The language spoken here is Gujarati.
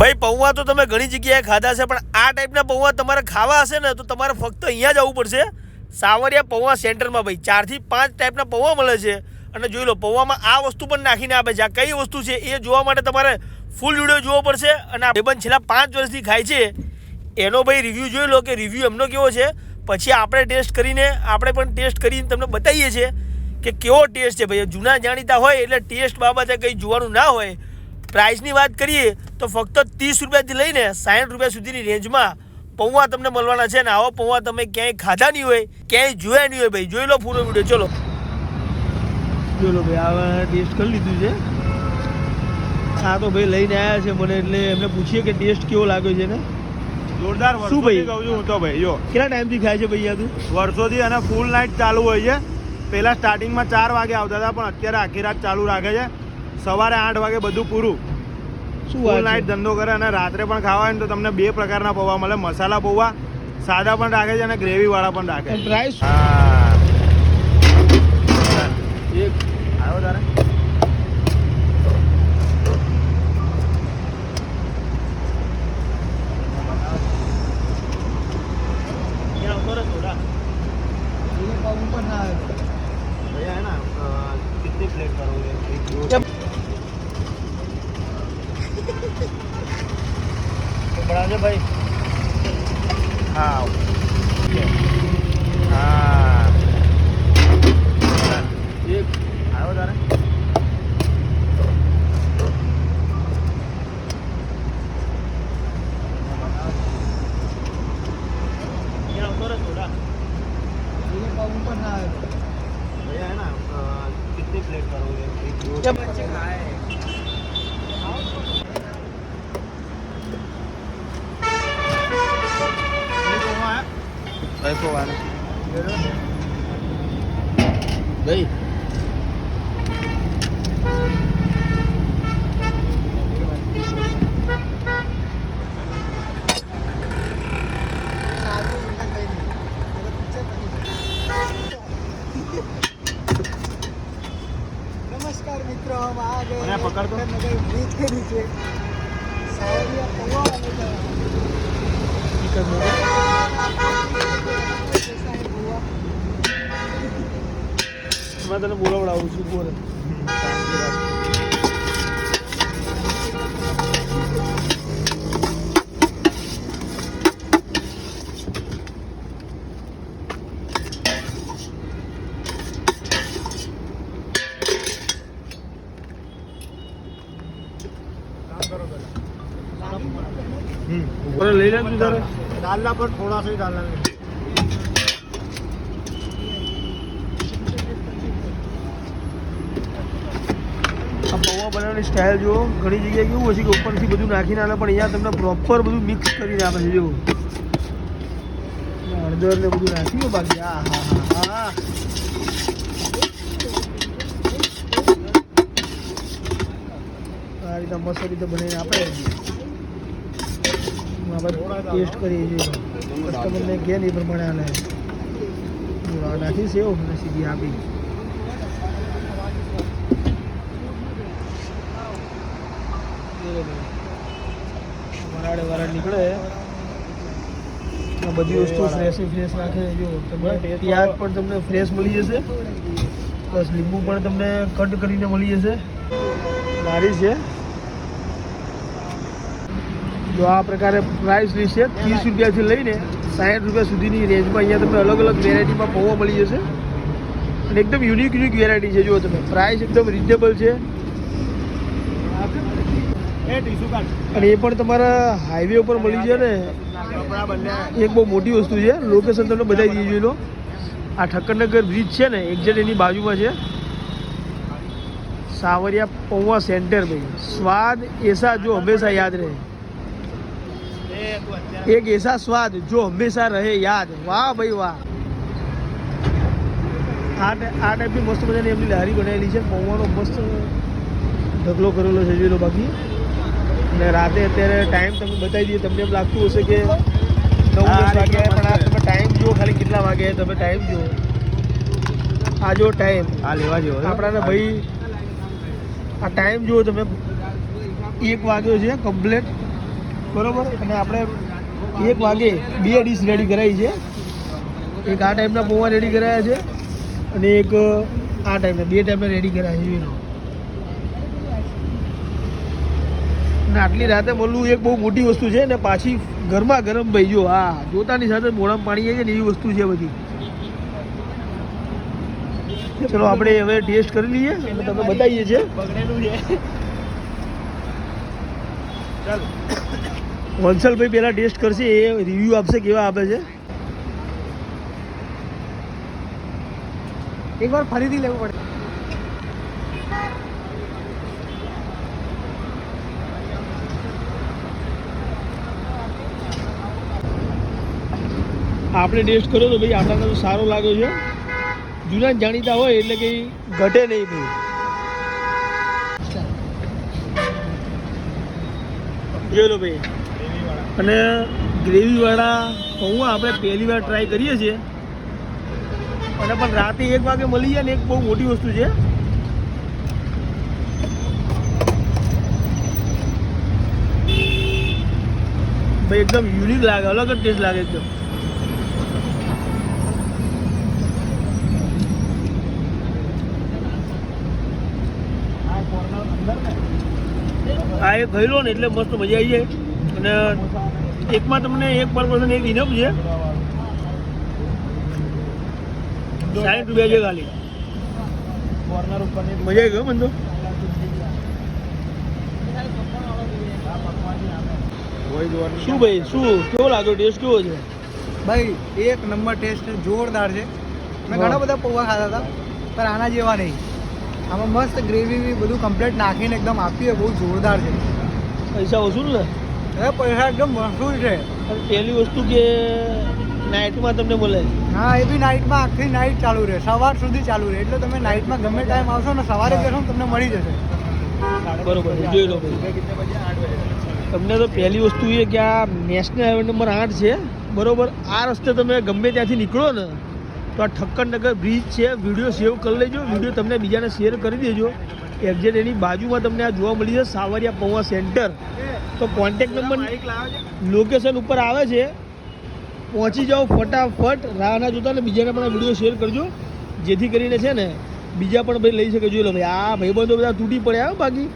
ભાઈ, પૌવા તો તમે ઘણી જગ્યાએ ખાધા છે, પણ આ ટાઈપના પૌવા તમારે ખાવા હશે ને, તો તમારે ફક્ત અહીંયા જ આવવું પડશે. સાવરિયા પૌવા સેન્ટરમાં ભાઈ, ચારથી પાંચ ટાઈપના પૌવા મળે છે. અને જોઈ લો, પૌવામાં આ વસ્તુ પણ નાખીને આપે છે. આ કઈ વસ્તુ છે એ જોવા માટે તમારે ફૂલ વીડિયો જોવો પડશે. અને આ ભાઈબંધ છેલ્લા પાંચ વર્ષથી ખાય છે. એનો ભાઈ રિવ્યૂ જોઈ લો કે રિવ્યૂ એમનો કેવો છે. પછી આપણે ટેસ્ટ કરીને, આપણે પણ ટેસ્ટ કરીને તમને બતાવીએ છીએ કે કેવો ટેસ્ટ છે. ભાઈ, જૂના જાણીતા હોય એટલે ટેસ્ટ બાબતે કંઈ જોવાનું ના હોય. પ્રાઇસની વાત કરીએ તો ફક્ત ત્રીસ રૂપિયાથી લઈને સાઠ રૂપિયા સુધીની રેન્જમાં પૌવા તમને મળવાના છે ને આવા પૌવા તમે ક્યાંય ખાધા નહીં હોય ક્યાંય જોયા નહીં હોય ભાઈ. જોઈ લો પૂરો વીડિયો ચલો. ચલો ભાઈ આ ટેસ્ટ કરી લીધું છે. આ તો ભાઈ લઈને આવ્યા છે મને એટલે એમને પૂછીએ કે ટેસ્ટ કેવો લાગ્યો છે ને જોરદાર શું ભાઈ? કહું છું હું તો ભાઈ જો. કેટલા ટાઈમથી ખાય છે ભાઈ આ તું? વર્ષોથી અને ફૂલ નાઇટ ચાલુ હોય છે. પહેલાં સ્ટાર્ટિંગમાં ચાર વાગે આવતા હતા પણ અત્યારે આખી રાત ચાલુ રાખે છે. સવારે આઠ વાગે બધું પૂરું. શું ફૂલ નાઇટ ધંધો કરે અને રાત્રે પણ ખાવા હોય ને તો તમને બે પ્રકારના પૌવા મળે. મસાલા પૌવા સાદા પણ રાખે છે અને ગ્રેવી વાળા પણ રાખે છે. પ્રાઇસ હા. એક આવ્યો તારે. બનાવજો ભાઈ હા ઓકે હા એક આવ્યો તારે ઉપર ના આવ્યો ભૈયા હે ના કિતની પ્લેટ કરો એક ખાય મૂકવાનો. ગઈ નમસ્કાર મિત્રો અમે પકડતો? બ્રિજ કરી છે. સાવરિયા પૌવા અને મેં તને બોલાવડાવું છું બોલ. લઈ લે તું તારે. દાલના પર થોડા સે દાલના ગામમાં બનાવેલી સ્ટાઇલ જુઓ. ઘણી જગ્યાએ કેવું હોય છે કે ઉપરથી બધું નાખીને આવે પણ અહીંયા તમને પ્રોપર બધું મિક્સ કરીને આપે છે, જુઓ. હળદર ને બધું નાખ્યું બાકી. હા હા હા હા. આ રીતે મસ્ત રીતે બનાવીને આપે. આપણે ટેસ્ટ કરીએ છીએ. કસ્ટમરને કે નહીં પ્રમાણે આને નાખીશ સેવ અને સીધી આપી. વરાળે વરાળ નીકળે. બધી વસ્તુ ફ્રેશ ફ્રેશ રાખે. જો તમને પ્યાજ પણ તમને ફ્રેશ મળી જશે. પ્લસ લીંબુ પણ તમને કટ કરીને મળી જશે. સારી છે. જો આ પ્રકારે પ્રાઇસ લિસ્ટ છે ત્રીસ રૂપિયાથી લઈને સાઠ રૂપિયા સુધીની રેન્જમાં અહીંયા તમને અલગ અલગ વેરાયટીમાં પૌવા મળી જશે. અને એકદમ યુનિક યુનિક વેરાયટી છે. જુઓ તમે. પ્રાઇસ એકદમ રિઝનેબલ છે. અને એ પણ તમારા હાઈવે ઉપર મળી જાય ને? એક બહુ મોટી વસ્તુ છે. લોકેશન તમને બતાવી દઈએ જોઈ લો આ ઠક્કરનગર બ્રિજ છે ને એક્ઝેક્ટ એની બાજુમાં છે. સાવરિયા પૌવા સેન્ટર ભાઈ. સ્વાદ એસા જો હંમેશા યાદ રહે. એક એસા સ્વાદ જો હંમેશા રહે યાદ. વાહ ભાઈ વાહ. આ આ ટાઈપની મસ્ત મજાની એમની લારી બનાવેલી છે. પૌવાનો મસ્ત ઢગલો કરેલો છે જોઈ લો બાકી. અને રાતે અત્યારે ટાઈમ તમે બતાવી દઈએ. તમને એમ લાગતું હશે કે નવ દસ વાગે પણ આ તમે ટાઈમ જુઓ ખાલી કેટલા વાગે તમે ટાઈમ જુઓ. આ જો ટાઈમ આ લેવા જેવો. આપણાને ભાઈ આ ટાઈમ જુઓ તમે. એક વાગ્યો છે કમ્પ્લેટ બરોબર? અને આપણે એક વાગે બે ડીશ રેડી કરાવી છે. એક આ ટાઈપના પૌવા રેડી કરાયા છે અને એક આ ટાઈપના બે ટાઈપના રેડી કરાયા છે અને આટલી રાતે મળવું એક બહુ મોટી વસ્તુ છે ને પાછી ગરમા ગરમ ભાઈ જો હા જોતાની સાથે મોડામ પાણી જાય છે ને એવી વસ્તુ છે બધી. ચલો આપણે હવે ટેસ્ટ કરી લઈએ અને તમને બતાવીએ છીએ. વંસલભાઈ પહેલાં ટેસ્ટ કરશે એ રિવ્યૂ આપશે કેવા આપે છે. એકવાર ફરીથી લેવું પડે. આપણે ટેસ્ટ કર્યો તો ભાઈ આપણાને તો સારો લાગ્યો છે. જૂના જાણીતા હોય એટલે કંઈ ઘટે નહીં ભાઈ. જોઈ ભાઈ. અને ગ્રેવીવાળા પૌવા આપણે પહેલી વાર ટ્રાય કરીએ છીએ. અને પણ રાતે એક વાગે મળી જાય ને એક બહુ મોટી વસ્તુ છે. ભાઈ, એકદમ યુનિક લાગે, અલગ જ ટેસ્ટ લાગે એકદમ. આ એક ખાઈ ને એટલે મસ્ત મજા આવી જાય. અને એકમાં તમને એક પર પર્સન એક ઇનમ છે. સાઠ રૂપિયા છે ખાલી. મજા આવી ગયો મને તો. શું ભાઈ શું કેવો લાગ્યો ટેસ્ટ કેવો છે? ભાઈ એક નંબર ટેસ્ટ જોરદાર છે. મેં ઘણા બધા પૌવા ખાધા હતા પણ આના જેવા નહીં. આમાં મસ્ત ગ્રેવી બી બધું કમ્પ્લીટ નાખીને એકદમ આપી બહુ જોરદાર છે. પૈસા વસૂલ ને? હવે પૈસા એકદમ વસૂલ છે. પહેલી વસ્તુ કે નાઇટમાં તમને મળે હા એ બી નાઇટમાં આખી નાઇટ ચાલુ રહે સવાર સુધી ચાલુ રહે. એટલે તમે નાઇટમાં ગમે ટાઈમ આવશો ને સવારે જશો ને તમને મળી જશે. બરોબર જોઈ લો તમને તો પહેલી વસ્તુ એ કે આ નેશનલ હાઈવે નંબર આઠ છે બરોબર? આ રસ્તે તમે ગમે ત્યાંથી નીકળો ને તો આ ઠક્કરનગર બ્રિજ છે. વીડિયો સેવ કરી લેજો. વીડિયો તમને બીજાને શેર કરી દેજો. એક્ઝેક્ટ એની બાજુમાં તમને આ જોવા મળી જશે. સાવરિયા પૌવા સેન્ટર તો કોન્ટેક નંબર લોકેશન ઉપર આવે છે. પહોંચી જાઓ ફટાફટ. રાહના જોતા ને બીજાને પણ આ વીડિયો શેર કરજો. જેથી કરીને છે ને બીજા પણ ભાઈ લઈ શકે. જોઈ લો ભાઈ. આ ભાઈબંધો બધા તૂટી પડ્યા બાકી.